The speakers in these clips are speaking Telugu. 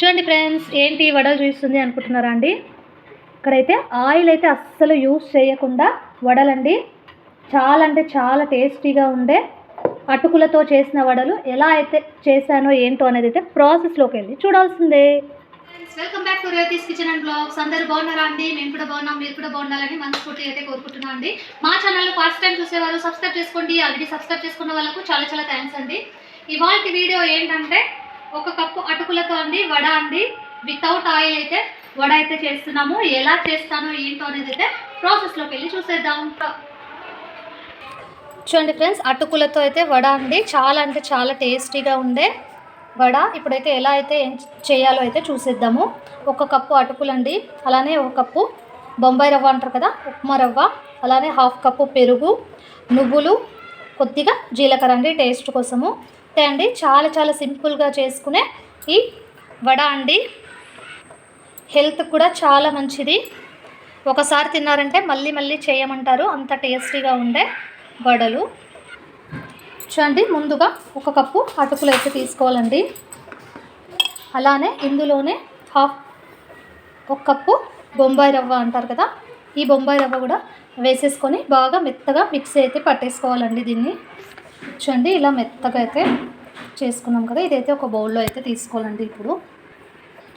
చూడండి ఫ్రెండ్స్ ఏంటి వడలు చూస్తుంది అనుకుంటున్నారా అండి? ఇక్కడైతే ఆయిల్ అయితే అస్సలు యూస్ చేయకుండా వడలండి. చాలా అంటే చాలా టేస్టీగా ఉండే అటుకులతో చేసిన వడలు ఎలా అయితే చేశానో ఏంటో అనేది అయితే ప్రాసెస్లోకి వెళ్ళి చూడాల్సిందే. Welcome back to Revathi's kitchen and blogs అందరూ బాగున్నారా అండి? మేము కూడా బాగున్నాం మీరు కూడా బాగుండాలని మనస్ఫూర్తి అయితే కోరుకుంటున్నాం అండి. మా ఛానల్లో ఫస్ట్ టైం చూసేవారు సబ్స్క్రైబ్ చేసుకోండి. ఆల్రెడీ సబ్స్క్రైబ్ చేసుకున్న వాళ్ళకు చాలా చాలా థ్యాంక్స్ అండి. ఇవాళ వీడియో ఏంటంటే ఒక కప్పు అటుకులతో అండి వడ అండి. వితౌట్ ఆయిల్ అయితే వడ అయితే చేస్తున్నాము. ఎలా చేస్తానో ఏంటో అనేది అయితే ప్రాసెస్లోకి వెళ్ళి చూసేద్దాం. చూడండి ఫ్రెండ్స్ అటుకులతో అయితే వడ అండి. చాలా అంటే చాలా టేస్టీగా ఉండే వడ. ఇప్పుడైతే ఎలా అయితే ఏం చేయాలో అయితే చూసేద్దాము. ఒక కప్పు అటుకులండి అలానే ఒక కప్పు బొంబాయి రవ్వ అంటారు కదా ఉప్మా రవ్వ అలానే హాఫ్ కప్పు పెరుగు నువ్వులు కొద్దిగా జీలకర్ర అండి టేస్ట్ కోసము. అంతే అండి. చాలా చాలా సింపుల్గా చేసుకునే ఈ వడ అండి. హెల్త్ కూడా చాలా మంచిది. ఒకసారి తిన్నారంటే మళ్ళీ మళ్ళీ చేయమంటారు. అంత టేస్టీగా ఉండే వడలు. చూడండి ముందుగా ఒక కప్పు అటుకులు అయితే తీసుకోవాలండి. అలానే ఇందులోనే హాఫ్ ఒక కప్పు బొంబాయి రవ్వ అంటారు కదా ఈ బొంబాయి రవ్వ కూడా వేసేసుకొని బాగా మెత్తగా మిక్సీ అయితే పట్టేసుకోవాలండి దీన్ని. చూడండి ఇలా మెత్తగా అయితే చేసుకున్నాం కదా. ఇదైతే ఒక బౌల్లో అయితే తీసుకోవాలండి ఇప్పుడు.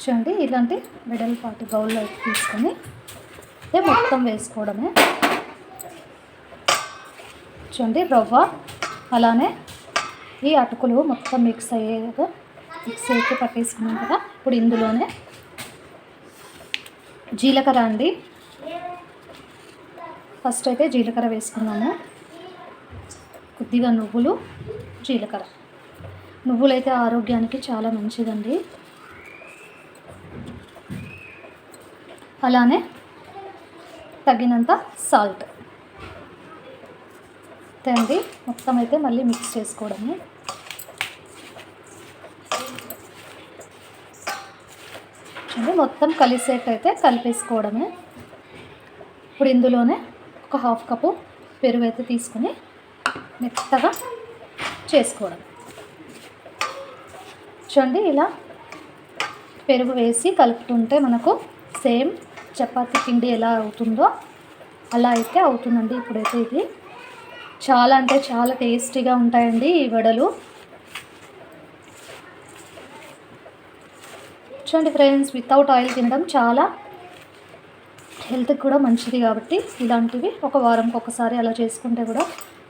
చూడండి ఇలాంటి వెడల్పాటి బౌల్లో అయితే తీసుకొని ఇదే మొత్తం వేసుకోవడమే. చూడండి రవ్వ అలానే ఈ అటుకులు మొత్తం మిక్స్ అయ్యేగా మిక్స్ అయితే పట్టేసుకున్నాం కదా. ఇప్పుడు ఇందులోనే జీలకర్ర అండి. ఫస్ట్ అయితే జీలకర్ర వేసుకున్నాము. కొద్దిగా నువ్వులు జీలకర్ర. నువ్వులు అయితే ఆరోగ్యానికి చాలా మంచిదండి. అలానే తగినంత సాల్ట్. అంతే అండి మొత్తం అయితే మళ్ళీ మిక్స్ చేసుకోవడమే. చూడండి మొత్తం కలిసేటైతే కలిపేసుకోవడమే. ఇప్పుడు ఇందులోనే ఒక హాఫ్ కప్పు పెరుగు అయితే తీసుకొని మెత్తగా చేసుకోవడం. చూడండి ఇలా పెరుగు వేసి కలుపుతుంటే మనకు సేమ్ చపాతీ పిండి ఎలా అవుతుందో అలా అయితే అవుతుందండి ఇప్పుడైతే ఇది. చాలా అంటే చాలా టేస్టీగా ఉంటాయండి ఈ వడలు. చూడండి ఫ్రెండ్స్ వితౌట్ ఆయిల్ తినడం చాలా హెల్త్కి కూడా మంచిది కాబట్టి ఇలాంటివి ఒక వారంకి ఒకసారి అలా చేసుకుంటే కూడా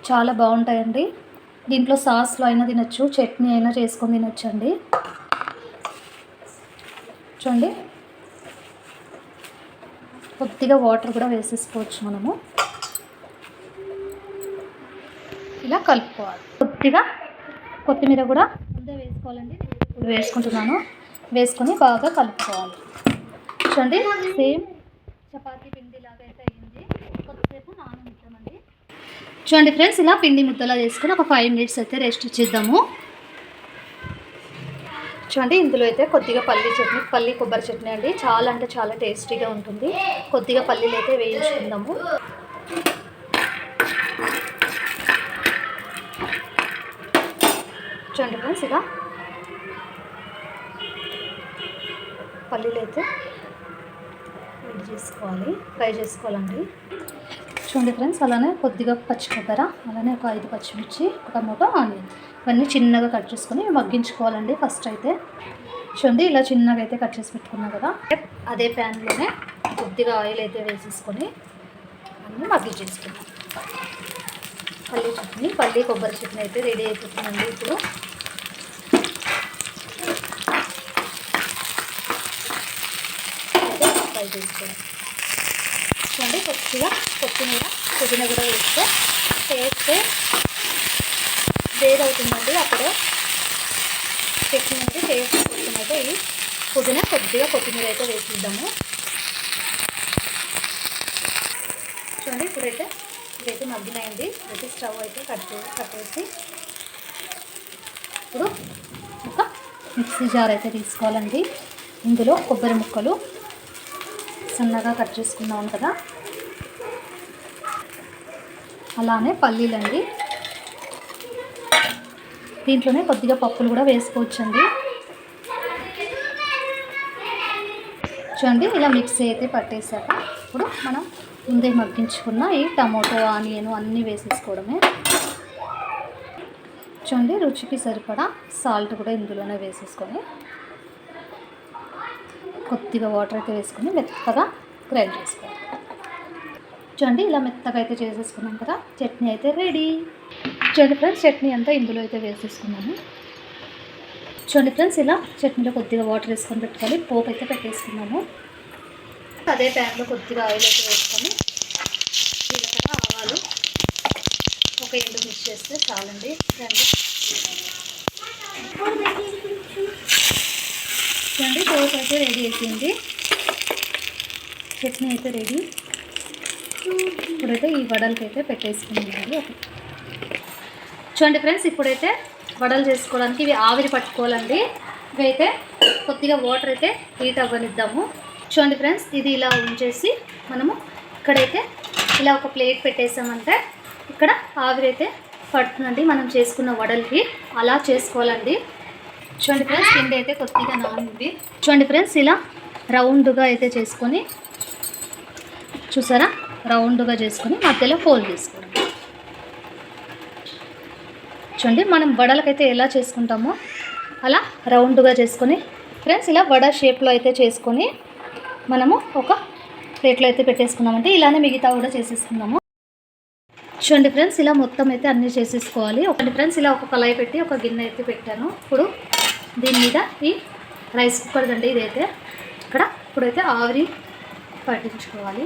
చాలా బాగుంటాయండి. దీంట్లో సాస్లో అయినా తినచ్చు చట్నీ అయినా చేసుకొని తినొచ్చండి. చూడండి. కొద్దిగా వాటర్ కూడా వేసేసుకోవచ్చు మనము. ఇలా కలుపుకోవాలి. కొద్దిగా కొత్తిమీర కూడా ముద్ద వేసుకోవాలండి. ఇప్పుడు వేసుకుంటున్నాను. వేసుకొని బాగా కలుపుకోవాలి. చూడండి సేమ్ చపాతీ పిండిలాగా అయితే అయ్యింది కొద్దిసేపు నాననిద్దామండి చూడండి ఫ్రెండ్స్ ఇలా పిండి ముద్దలా చేసుకుని ఒక ఫైవ్ మినిట్స్ అయితే రెస్ట్ ఇచ్చిద్దాము చూడండి ఇందులో అయితే కొద్దిగా పల్లి చట్నీ పల్లి కొబ్బరి చట్నీ అండి. చాలా అంటే చాలా టేస్టీగా ఉంటుంది. కొద్దిగా పల్లీలు అయితే వేయించుకుందాము. చూడండి ఫ్రెండ్స్ ఇక పల్లీలు అయితే వేడి చేసుకోవాలి ఫ్రై చేసుకోవాలండి. చూడండి ఫ్రెండ్స్ అలానే కొద్దిగా పచ్చి కొబ్బరి అలానే ఒక ఐదు పచ్చిమిర్చి ఒక టమోటో ఆనియన్. ఇవన్నీ చిన్నగా కట్ చేసుకొని మగ్గించుకోవాలండి ఫస్ట్ అయితే. చూడండి ఇలా చిన్నగా అయితే కట్ చేసి పెట్టుకున్నాం కదా. అదే ప్యాన్లోనే కొద్దిగా ఆయిల్ అయితే వేసేసుకొని అన్నీ మగ్గించేసుకున్నాం పల్లి చట్నీ పల్లి కొబ్బరి చట్నీ అయితే రెడీ అయిపోతుందండి ఇప్పుడు. అయితే ఫ్రై చేసుకోవాలి చూడండి కొద్దిగా కొత్తిమీర పుదీనా కూడా వేస్తే వేస్తే వేరవుతుందండి అప్పుడు. చట్నీ అయితే టేస్ట్ కోసం అయితే ఈ పుదీనా కొద్దిగా కొత్తిమీర అయితే వేసిద్దాము. చూడండి ఇప్పుడైతే ఇదైతే మగ్గినాయండి ఇదైతే స్టవ్ అయితే కట్ కట్టేసి ఇప్పుడు ఒక మిక్సీ జార్ అయితే తీసుకోవాలండి. ఇందులో కొబ్బరి ముక్కలు సన్నగా కట్ చేసుకున్నాం కదా. అలానే పల్లీలండి. దీంట్లోనే కొద్దిగా పప్పులు కూడా వేసుకోవచ్చండి. చూడండి ఇలా మిక్సీ అయితే పట్టేశాక ఇప్పుడు మనం ముందే మగ్గించుకున్న ఈ టమోటో ఆనియన్ అన్నీ వేసేసుకోవడమే. చూడండి రుచికి సరిపడా సాల్ట్ కూడా ఇందులోనే వేసేసుకొని కొద్దిగా వాటర్ అయితే వేసుకొని మెత్తగా గ్రైండ్ చేసుకోవాలి. చూడండి ఇలా మెత్తగా అయితే చేసేసుకున్నాం కదా. చట్నీ అయితే రెడీ చూడండి ఫ్రెండ్స్ చట్నీ అంతా ఇందులో అయితే వేసేసుకున్నాము. చూడండి ఫ్రెండ్స్ ఇలా చట్నీలో కొద్దిగా వాటర్ వేసుకొని పెట్టుకొని పోపు అయితే పెట్టేసుకున్నాము. అదే ప్యాన్లో కొద్దిగా ఆయిల్ అయితే వేసుకొని జీలకర్ర ఆవాలు ఒక ఎండు మిక్స్ చేస్తే చాలండి రండి చూడండి దోశ అయితే రెడీ అయిపోయింది. చట్నీ అయితే రెడీ. ఇప్పుడైతే ఈ వడలకి అయితే చూడండి ఫ్రెండ్స్ ఇప్పుడైతే వడలు చేసుకోవడానికి ఇవి ఆవిరి పట్టుకోవాలండి. ఇవైతే కొద్దిగా వాటర్ అయితే హీట్ అవ్వనిద్దాము. చూడండి ఫ్రెండ్స్ ఇది ఇలా ఉంచేసి మనము ఇక్కడైతే ఇలా ఒక ప్లేట్ పెట్టేసామంటే ఇక్కడ ఆవిరి అయితే పడుతుందండి. మనం చేసుకున్న వడలకి అలా చేసుకోవాలండి. చూడండి ఫ్రెండ్స్ పిండి అయితే కొద్దిగా నానింది. చూడండి ఫ్రెండ్స్ ఇలా రౌండ్గా అయితే చేసుకొని చూసారా? రౌండ్గా చేసుకొని మధ్యలో ఫోల్డ్ చేసుకోవడం చూడండి మనం వడలకైతే ఎలా చేసుకుంటామో అలా రౌండ్గా చేసుకొని ఫ్రెండ్స్ ఇలా వడ షేప్లో అయితే చేసుకొని మనము ఒక ప్లేట్లో అయితే పెట్టేసుకున్నామంటే ఇలానే మిగతా కూడా చేసేసుకున్నాము చూడండి ఫ్రెండ్స్ ఇలా మొత్తం అయితే అన్నీ చేసేసుకోవాలి. ఒకటి ఫ్రెండ్స్ ఇలా ఒక కళాయి పెట్టి ఒక గిన్నె అయితే పెట్టాను. ఇప్పుడు దీని మీద ఈ రైస్ కుక్కర్ అండి ఇదైతే ఇక్కడ ఇప్పుడైతే ఆవిరి పట్టించుకోవాలి.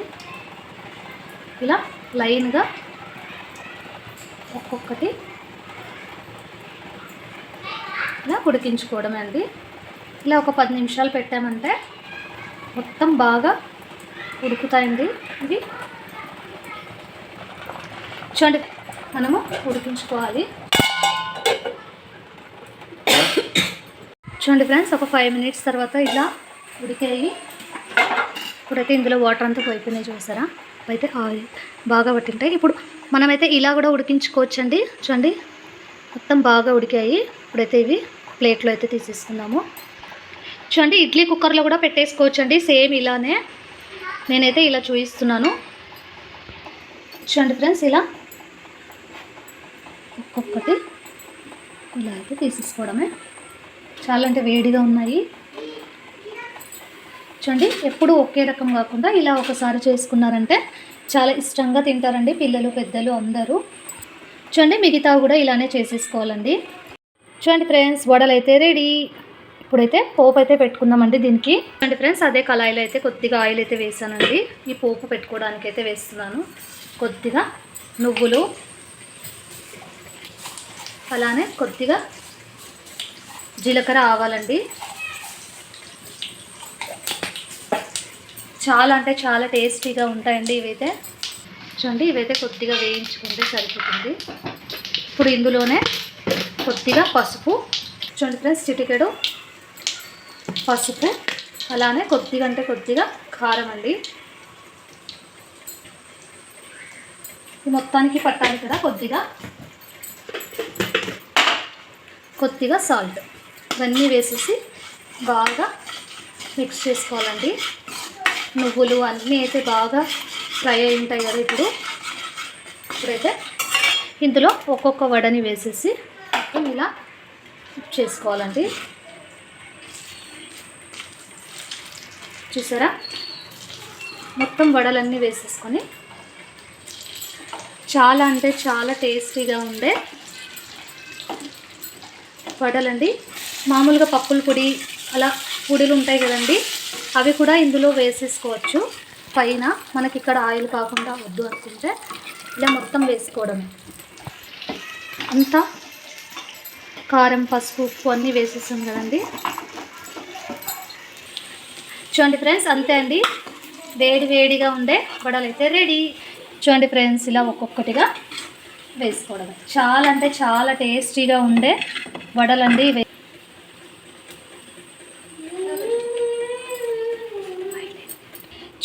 ఇలా లైన్గా ఒక్కొక్కటి ఇలా ఉడికించుకోవడం అండి. ఇలా ఒక పది నిమిషాలు పెట్టామంటే మొత్తం బాగా ఉడుకుతాయండి ఇది చూడండి మనము ఉడికించుకోవాలి. చూడండి ఫ్రెండ్స్. ఒక ఫైవ్ మినిట్స్ తర్వాత ఇలా ఉడికాయి. ఇప్పుడైతే ఇందులో వాటర్ అంతా పోయిపోయినాయి చూసారా? అయితే ఆయిల్ బాగా పట్టింటాయి. ఇప్పుడు మనమైతే ఇలా కూడా ఉడికించుకోవచ్చండి. చూడండి. మొత్తం బాగా ఉడికాయి. ఇప్పుడైతే ఇవి ప్లేట్లో అయితే తీసేసుకుందాము. చూడండి ఇడ్లీ కుక్కర్లో కూడా పెట్టేసుకోవచ్చండి. సేమ్ ఇలానే నేనైతే ఇలా చూపిస్తున్నాను చూడండి ఫ్రెండ్స్ ఇలా ఒక్కొక్కటి ఇలా అయితే తీసేసుకోవడమే. చాలా అంటే వేడిగా ఉన్నాయి. చూడండి ఎప్పుడు ఒకే రకం కాకుండా ఇలా ఒకసారి చేసుకున్నారంటే చాలా ఇష్టంగా తింటారండి పిల్లలు పెద్దలు అందరూ. చూడండి మిగతా కూడా ఇలానే చేసేసుకోవాలండి. చూడండి ఫ్రెండ్స్ వడలు అయితే రెడీ. ఇప్పుడైతే పోపు అయితే పెట్టుకుందామండి దీనికి. చూడండి ఫ్రెండ్స్ అదే కళాయిలో అయితే కొద్దిగా ఆయిల్ అయితే వేసానండి. ఈ పోపు పెట్టుకోవడానికి అయితే వేస్తున్నాను. కొద్దిగా నువ్వులు అలానే కొద్దిగా జీలకర్ర ఆవాలండి. చాలా అంటే చాలా టేస్టీగా ఉంటాయండి ఇవైతే. చూడండి ఇవైతే కొద్దిగా వేయించుకుంటే సరిపోతుంది. ఇప్పుడు ఇందులోనే కొద్దిగా పసుపు. చూడండి ఫ్రెండ్స్ చిటికెడు పసుపు. అలానే కొద్దిగా అంటే కొద్దిగా కారం అండి. మొత్తానికి పట్టాలి కదా కొద్దిగా. కొద్దిగా సాల్ట్. ఇవన్నీ వేసేసి బాగా మిక్స్ చేసుకోవాలండి. నువ్వులు అన్నీ అయితే బాగా ఫ్రై అయి ఉంటాయి కదా ఇప్పుడు. ఇప్పుడైతే ఇందులో ఒక్కొక్క వడని వేసేసి మొత్తం ఇలా చేసుకోవాలండి. చూసారా? మొత్తం వడలన్నీ వేసేసుకొని చాలా అంటే చాలా టేస్టీగా ఉండే వడలండి. మామూలుగా పప్పుల పొడి అలా పొడులు ఉంటాయి కదండి అవి కూడా ఇందులో వేసేసుకోవచ్చు. పైన మనకి ఇక్కడ ఆయిల్ కాకుండా వద్దు అనుకుంటే ఇలా మొత్తం వేసుకోవడమే. అంతా కారం పసుపు ఉప్పు అన్నీ వేసేసాం కదండి. చూడండి ఫ్రెండ్స్ అంతే అండి. వేడి వేడిగా ఉండే వడలు అయితే రెడీ. చూడండి ఫ్రెండ్స్ ఇలా ఒక్కొక్కటిగా వేసుకోవడం చాలా అంటే చాలా టేస్టీగా ఉండే వడలండి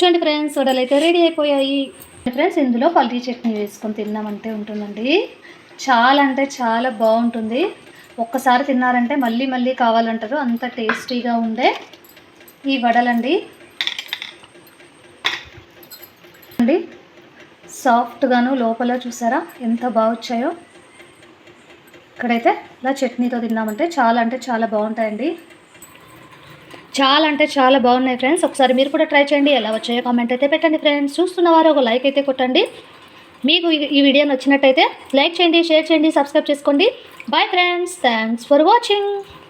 చూడండి ఫ్రెండ్స్ వడలు అయితే రెడీ అయిపోయాయి. ఫ్రెండ్స్ ఇందులో పల్లి చట్నీ వేసుకొని తిన్నామంటే ఉంటుందండి. చాలా అంటే చాలా బాగుంటుంది. ఒక్కసారి తిన్నారంటే మళ్ళీ మళ్ళీ కావాలంటారు. అంత టేస్టీగా ఉండే ఈ వడలండి. అండి సాఫ్ట్గాను లోపల చూసారా? ఎంత బాగా వచ్చాయో. ఇక్కడైతే ఇలా చట్నీతో తిన్నామంటే చాలా అంటే చాలా బాగుంటాయండి. చాలా అంటే చాలా బాగున్నాయి ఫ్రెండ్స్ ఒకసారి మీరు కూడా ట్రై చేయండి. ఎలా వచ్చాయో కామెంట్ అయితే పెట్టండి ఫ్రెండ్స్ చూస్తున్న వారు ఒక లైక్ అయితే కొట్టండి. మీకు ఈ- ఈ వీడియో నచ్చినట్టయితే లైక్ చేయండి షేర్ చేయండి సబ్స్క్రైబ్ చేసుకోండి. Bye friends thanks for watching